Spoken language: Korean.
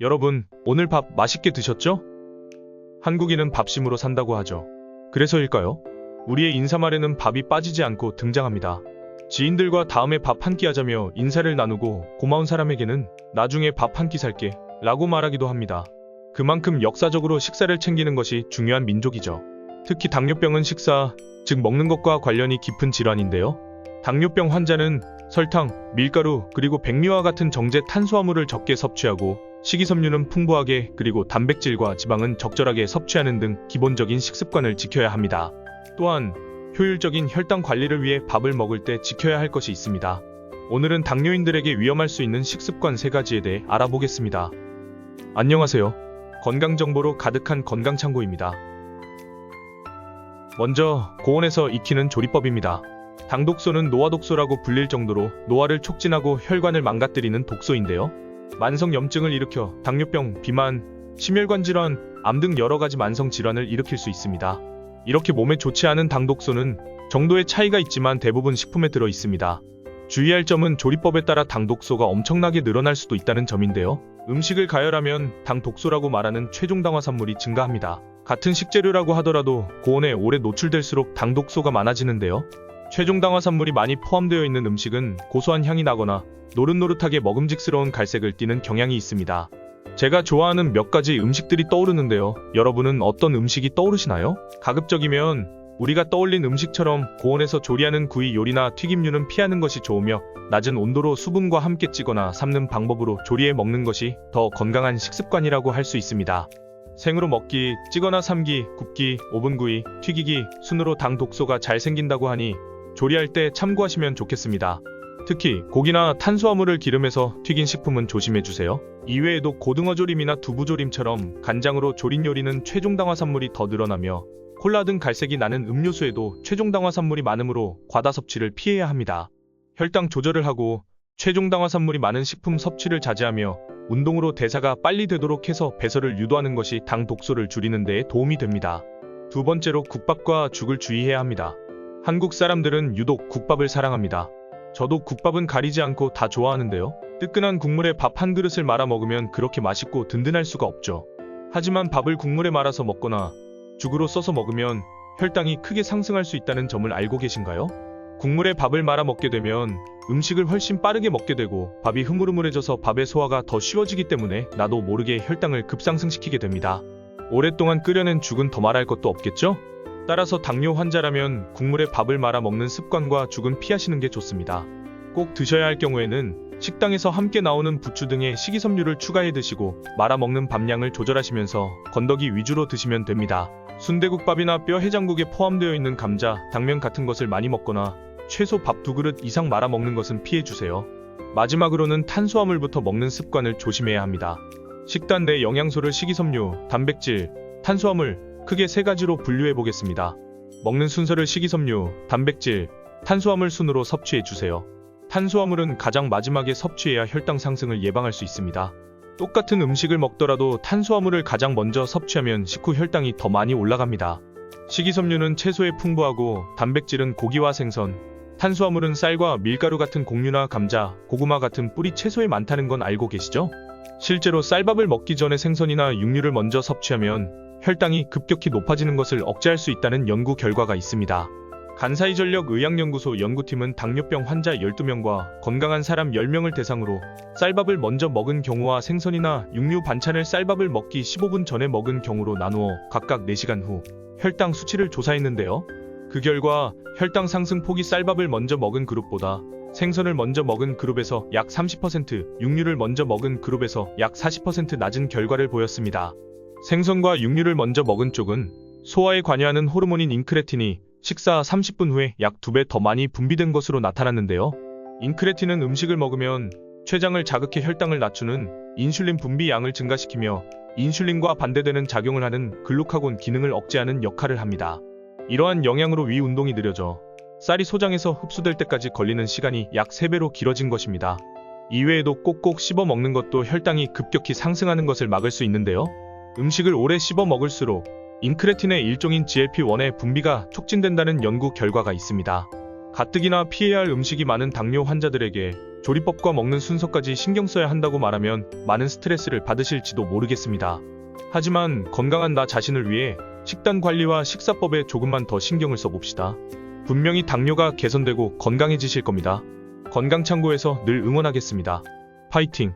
여러분, 오늘 밥 맛있게 드셨죠? 한국인은 밥심으로 산다고 하죠. 그래서일까요? 우리의 인사말에는 밥이 빠지지 않고 등장합니다. 지인들과 다음에 밥 한 끼 하자며 인사를 나누고 고마운 사람에게는 나중에 밥 한 끼 살게 라고 말하기도 합니다. 그만큼 역사적으로 식사를 챙기는 것이 중요한 민족이죠. 특히 당뇨병은 식사, 즉 먹는 것과 관련이 깊은 질환인데요. 당뇨병 환자는 설탕, 밀가루, 그리고 백미와 같은 정제 탄수화물을 적게 섭취하고 식이섬유는 풍부하게 그리고 단백질과 지방은 적절하게 섭취하는 등 기본적인 식습관을 지켜야 합니다. 또한 효율적인 혈당 관리를 위해 밥을 먹을 때 지켜야 할 것이 있습니다. 오늘은 당뇨인들에게 위험할 수 있는 식습관 3가지에 대해 알아보겠습니다. 안녕하세요. 건강정보로 가득한 건강창고입니다. 먼저 고온에서 익히는 조리법입니다. 당독소는 노화독소라고 불릴 정도로 노화를 촉진하고 혈관을 망가뜨리는 독소인데요. 만성염증을 일으켜 당뇨병, 비만, 심혈관 질환, 암 등 여러 가지 만성 질환을 일으킬 수 있습니다. 이렇게 몸에 좋지 않은 당독소는 정도의 차이가 있지만 대부분 식품에 들어 있습니다. 주의할 점은 조리법에 따라 당독소가 엄청나게 늘어날 수도 있다는 점인데요. 음식을 가열하면 당독소라고 말하는 최종 당화산물이 증가합니다. 같은 식재료라고 하더라도 고온에 오래 노출될수록 당독소가 많아지는데요. 최종 당화산물이 많이 포함되어 있는 음식은 고소한 향이 나거나 노릇노릇하게 먹음직스러운 갈색을 띠는 경향이 있습니다. 제가 좋아하는 몇 가지 음식들이 떠오르는데요. 여러분은 어떤 음식이 떠오르시나요? 가급적이면 우리가 떠올린 음식처럼 고온에서 조리하는 구이 요리나 튀김류는 피하는 것이 좋으며 낮은 온도로 수분과 함께 찌거나 삶는 방법으로 조리해 먹는 것이 더 건강한 식습관이라고 할 수 있습니다. 생으로 먹기, 찌거나 삶기, 굽기, 오븐구이, 튀기기, 순으로 당 독소가 잘 생긴다고 하니 조리할 때 참고하시면 좋겠습니다. 특히 고기나 탄수화물을 기름에서 튀긴 식품은 조심해 주세요. 이외에도 고등어 조림이나 두부 조림처럼 간장으로 조린 요리는 최종 당화산물이 더 늘어나며 콜라 등 갈색이 나는 음료수에도 최종 당화산물이 많으므로 과다 섭취를 피해야 합니다. 혈당 조절을 하고 최종 당화산물이 많은 식품 섭취를 자제하며 운동으로 대사가 빨리 되도록 해서 배설을 유도하는 것이 당 독소를 줄이는 데 도움이 됩니다. 두 번째로 국밥과 죽을 주의해야 합니다. 한국 사람들은 유독 국밥을 사랑합니다. 저도 국밥은 가리지 않고 다 좋아하는데요. 뜨끈한 국물에 밥 한 그릇을 말아 먹으면 그렇게 맛있고 든든할 수가 없죠. 하지만 밥을 국물에 말아서 먹거나 죽으로 써서 먹으면 혈당이 크게 상승할 수 있다는 점을 알고 계신가요? 국물에 밥을 말아 먹게 되면 음식을 훨씬 빠르게 먹게 되고 밥이 흐물흐물해져서 밥의 소화가 더 쉬워지기 때문에 나도 모르게 혈당을 급상승시키게 됩니다. 오랫동안 끓여낸 죽은 더 말할 것도 없겠죠? 따라서 당뇨 환자라면 국물에 밥을 말아 먹는 습관과 죽은 피하시는 게 좋습니다. 꼭 드셔야 할 경우에는 식당에서 함께 나오는 부추 등의 식이섬유를 추가해 드시고 말아 먹는 밥량을 조절하시면서 건더기 위주로 드시면 됩니다. 순대국밥이나 뼈 해장국에 포함되어 있는 감자, 당면 같은 것을 많이 먹거나 최소 밥 두 그릇 이상 말아 먹는 것은 피해 주세요. 마지막으로는 탄수화물부터 먹는 습관을 조심해야 합니다. 식단 내 영양소를 식이섬유, 단백질, 탄수화물 크게 세 가지로 분류해 보겠습니다. 먹는 순서를 식이섬유, 단백질, 탄수화물 순으로 섭취해 주세요. 탄수화물은 가장 마지막에 섭취해야 혈당 상승을 예방할 수 있습니다. 똑같은 음식을 먹더라도 탄수화물을 가장 먼저 섭취하면 식후 혈당이 더 많이 올라갑니다. 식이섬유는 채소에 풍부하고 단백질은 고기와 생선, 탄수화물은 쌀과 밀가루 같은 곡류나 감자, 고구마 같은 뿌리 채소에 많다는 건 알고 계시죠? 실제로 쌀밥을 먹기 전에 생선이나 육류를 먼저 섭취하면 혈당이 급격히 높아지는 것을 억제할 수 있다는 연구 결과가 있습니다. 간사이 전력 의학연구소 연구팀은 당뇨병 환자 12명과 건강한 사람 10명을 대상으로 쌀밥을 먼저 먹은 경우와 생선이나 육류 반찬을 쌀밥을 먹기 15분 전에 먹은 경우로 나누어 각각 4시간 후 혈당 수치를 조사했는데요. 그 결과 혈당 상승 폭이 쌀밥을 먼저 먹은 그룹보다 생선을 먼저 먹은 그룹에서 약 30%, 육류를 먼저 먹은 그룹에서 약 40% 낮은 결과를 보였습니다. 생선과 육류를 먼저 먹은 쪽은 소화에 관여하는 호르몬인 인크레틴이 식사 30분 후에 약 2배 더 많이 분비된 것으로 나타났는데요. 인크레틴은 음식을 먹으면 췌장을 자극해 혈당을 낮추는 인슐린 분비 양을 증가시키며 인슐린과 반대되는 작용을 하는 글루카곤 기능을 억제하는 역할을 합니다. 이러한 영향으로 위 운동이 느려져 쌀이 소장에서 흡수될 때까지 걸리는 시간이 약 3배로 길어진 것입니다. 이외에도 꼭꼭 씹어 먹는 것도 혈당이 급격히 상승하는 것을 막을 수 있는데요. 음식을 오래 씹어 먹을수록 인크레틴의 일종인 GLP-1의 분비가 촉진된다는 연구 결과가 있습니다. 가뜩이나 피해야 할 음식이 많은 당뇨 환자들에게 조리법과 먹는 순서까지 신경 써야 한다고 말하면 많은 스트레스를 받으실지도 모르겠습니다. 하지만 건강한 나 자신을 위해 식단 관리와 식사법에 조금만 더 신경을 써봅시다. 분명히 당뇨가 개선되고 건강해지실 겁니다. 건강창고에서 늘 응원하겠습니다. 파이팅!